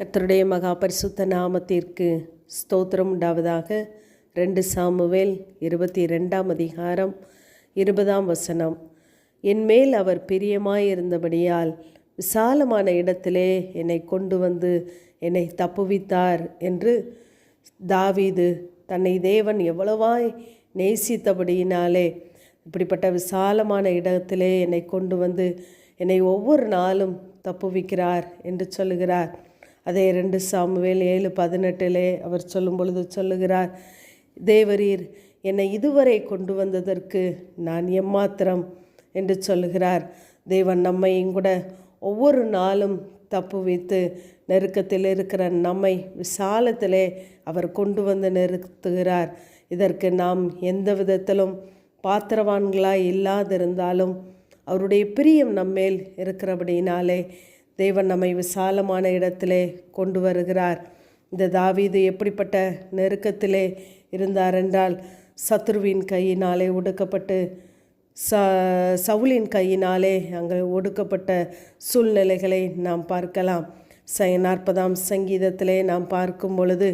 கர்த்தருடைய மகா பரிசுத்த நாமத்திற்கு ஸ்தோத்திரம் உண்டாவதாக. ரெண்டு சாமுவேல் இருபத்தி ரெண்டாம் அதிகாரம் இருபதாம் வசனம். என்மேல் அவர் பிரியமாயிருந்தபடியால் விசாலமான இடத்திலே என்னை கொண்டு வந்து என்னை தப்புவித்தார் என்று தாவீது தன்னை தேவன் எவ்வளவாய் நேசித்தபடியினாலே இப்படிப்பட்ட விசாலமான இடத்திலே என்னை கொண்டு வந்து என்னை ஒவ்வொரு நாளும் தப்புவிக்கிறார் என்று சொல்லுகிறார். அதே ரெண்டு சாமுவேல் ஏழு பதினெட்டிலே அவர் சொல்லும் பொழுது சொல்லுகிறார் தேவரீர் என்னை இதுவரை கொண்டு வந்ததற்கு நான் எம்மாத்திரம்? என்று சொல்லுகிறார். தேவன் நம்மையும் கூட ஒவ்வொரு நாளும் தப்பு வைத்து நெருக்கத்தில் இருக்கிற நம்மை விசாலத்திலே அவர் கொண்டு வந்து நிறுத்துகிறார். இதற்கு நாம் எந்த விதத்திலும் பாத்திரவான்களாய் இல்லாதிருந்தாலும் அவருடைய பிரியம் நம்மேல் இருக்கிறபடினாலே தேவன் நம்மை விசாலமான இடத்திலே கொண்டு வருகிறார். இந்த தாவீது எப்படிப்பட்ட நெருக்கத்திலே இருந்தார் என்றால் சத்ருவின் கையினாலே ஒடுக்கப்பட்டு ச சவுலின் கையினாலே அங்கே ஒடுக்கப்பட்ட சூழ்நிலைகளை நாம் பார்க்கலாம். ச நாற்பதாம் சங்கீதத்திலே நாம் பார்க்கும் பொழுது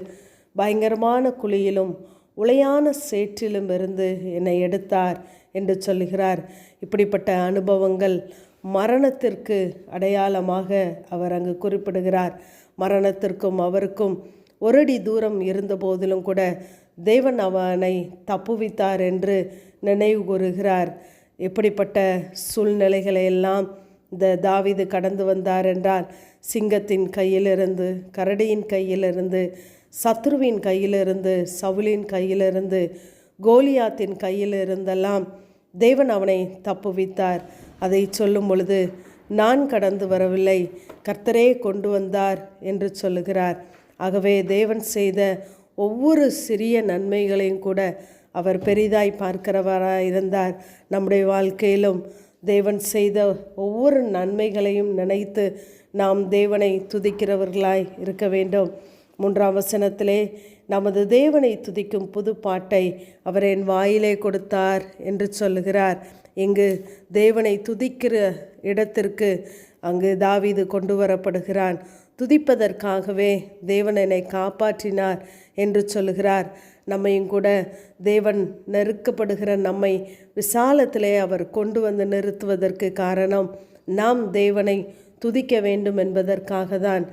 பயங்கரமான குழியிலும் உளையான சேற்றிலும் இருந்து என்னை எடுத்தார் என்று சொல்லுகிறார் இப்படிப்பட்ட அனுபவங்கள் மரணத்திற்கு அடையாளமாக அவர் அங்கு குறிப்பிடுகிறார். மரணத்திற்கும் அவருக்கும் ஒரடி தூரம் இருந்த போதிலும் கூட தேவன் அவனை தப்புவித்தார் என்று நினைவு கூறுகிறார். எப்படிப்பட்ட சூழ்நிலைகளை எல்லாம் இந்த தாவிது கடந்து வந்தார் என்றால் சிங்கத்தின் கையிலிருந்து கரடியின் கையிலிருந்து சத்ருவின் கையிலிருந்து சவுலின் கையிலிருந்து கோலியாத்தின் கையிலிருந்தெல்லாம் தேவன் அவனை தப்புவித்தார். அதை சொல்லும் பொழுது நான் கடந்து வரவில்லை. கர்த்தரே கொண்டு வந்தார் என்று சொல்லுகிறார். ஆகவே தேவன் செய்த ஒவ்வொரு சிறிய நன்மைகளையும் கூட அவர் பெரிதாய் பார்க்கிறவராக இருந்தார். நம்முடைய வாழ்க்கையிலும் தேவன் செய்த ஒவ்வொரு நன்மைகளையும் நினைத்து நாம் தேவனை துதிக்கிறவர்களாய் இருக்க வேண்டும். மூன்றாம் வசனத்திலே நமது தேவனை துதிக்கும் புது பாட்டை அவர் என் வாயிலே கொடுத்தார் என்று சொல்லுகிறார். இங்கு தேவனை துதிக்கிற இடத்திற்கு அங்கு தாவீது கொண்டு வரப்படுகிறான். துதிப்பதற்காகவே தேவன் என்னை காப்பாற்றினார் என்று சொல்லுகிறார் நம்மையும் கூட தேவன் நெருக்கப்படுகிற நம்மை விசாலத்திலே அவர் கொண்டு வந்து நிறுத்துவதற்கு காரணம் நாம் தேவனை துதிக்க வேண்டும் என்பதற்காக தான்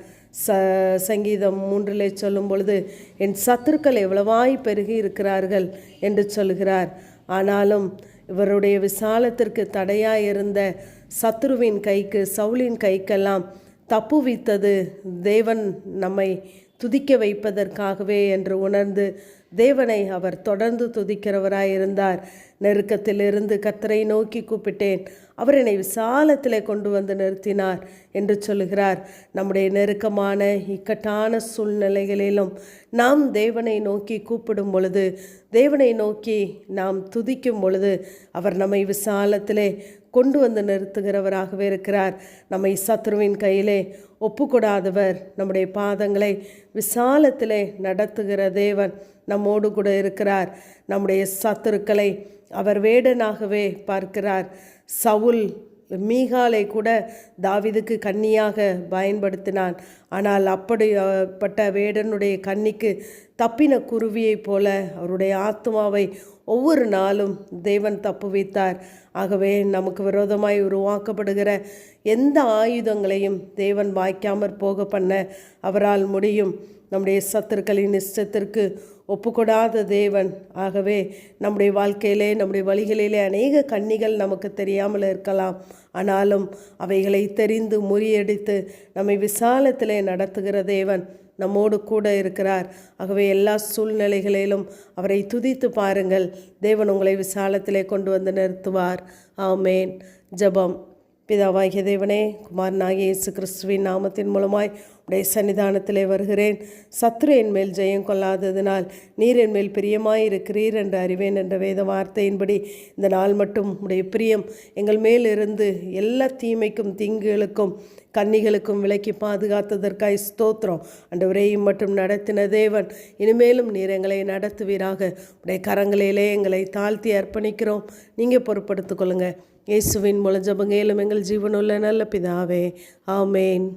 ச சங்கீதம் மூன்றிலே சொல்லும் பொழுது என் சத்துருக்கள் எவ்வளவாய் பெருகி இருக்கிறார்கள் என்று சொல்கிறார். ஆனாலும் இவருடைய விசாலத்திற்கு தடையாக இருந்த சத்ருவின் கைக்கு சவுலின் கைக்கெல்லாம் தப்புவித்தது தேவன் நம்மை துதிக்க வைப்பதற்காகவே என்று உணர்ந்து தேவனை அவர் தொடர்ந்து துதிக்கிறவராயிருந்தார். நெருக்கத்திலிருந்து கத்தரை நோக்கி கூப்பிட்டேன். அவர் என்னை விசாலத்தில் கொண்டு வந்து நிறுத்தினார் என்று சொல்லுகிறார். நம்முடைய நெருக்கமான இக்கட்டான சூழ்நிலைகளிலும் நாம் தேவனை நோக்கி கூப்பிடும் பொழுது தேவனை நோக்கி நாம் துதிக்கும் பொழுது அவர் நம்மை விசாலத்திலே கொண்டு வந்து நிறுத்துகிறவராகவே இருக்கிறார். நம்மை சத்ருவின் கையிலே ஒப்புக்கூடாதவர் நம்முடைய பாதங்களை விசாலத்திலே நடத்துகிற தேவன் நம்மோடு கூட இருக்கிறார். நம்முடைய சத்துருக்களை அவர் வேடனாகவே பார்க்கிறார். சவுல் மீகாலை கூட தாவிதுக்கு கன்னியாக பயன்படுத்தினான். ஆனால் அப்படிப்பட்ட வேடனுடைய கன்னிக்கு தப்பின குருவியைப் போல அவருடைய ஆத்மாவை ஒவ்வொரு நாளும் தேவன் தப்பு வைத்தார். ஆகவே நமக்கு விரோதமாய் உருவாக்கப்படுகிற எந்த ஆயுதங்களையும் தேவன் வாய்க்காமற் போக பண்ண அவரால் முடியும். நம்முடைய சத்துருக்களின் இஷ்டத்திற்கு ஒப்புக்கொடாத தேவன். ஆகவே நம்முடைய வாழ்க்கையிலே நம்முடைய வழிகளிலே அநேக கன்னிகள் நமக்கு தெரியாமல் இருக்கலாம். ஆனாலும் அவைகளை தெரிந்து முறியடித்து நம்மை விசாலத்திலே நடத்துகிற தேவன் நம்மோடு கூட இருக்கிறார். ஆகவே எல்லா சூழ்நிலைகளிலும் அவரை துதித்து பாருங்கள். தேவன் உங்களை விசாலத்திலே கொண்டு வந்து நிறுத்துவார். ஆமேன். ஜபம். பிதாவாகிய தேவனே குமாரனாகிய இயேசு கிறிஸ்துவின் நாமத்தின் மூலமாய் உடைய சன்னிதானத்திலே வருகிறேன். சத்ரு என் மேல் ஜெயம் கொள்ளாததினால் நீர் என் மேல் பிரியமாயிருக்கிறீர் என்று அறிவேன் என்ற வேத வார்த்தையின்படி இந்த நாள் மட்டும் உடைய பிரியம். எங்கள் மேல் இருந்து எல்லா தீமைக்கும் தீங்குகளுக்கும் கன்னிகளுக்கும் விலக்கி பாதுகாத்ததற்காய் ஸ்தோத்திரம். அண்டவரையும் மட்டும் நடத்தின தேவன் இனிமேலும் நீர் எங்களை நடத்துவீராக. உடைய கரங்களிலே எங்களை தாழ்த்தி அர்ப்பணிக்கிறோம். நீங்கள் பொறுப்படுத்திக் கொள்ளுங்கள் இயேசுவின் மூலம் ஜபங்கேலும் எங்கள் ஜீவனுள்ள நல்ல பிதாவே. ஆமேன்.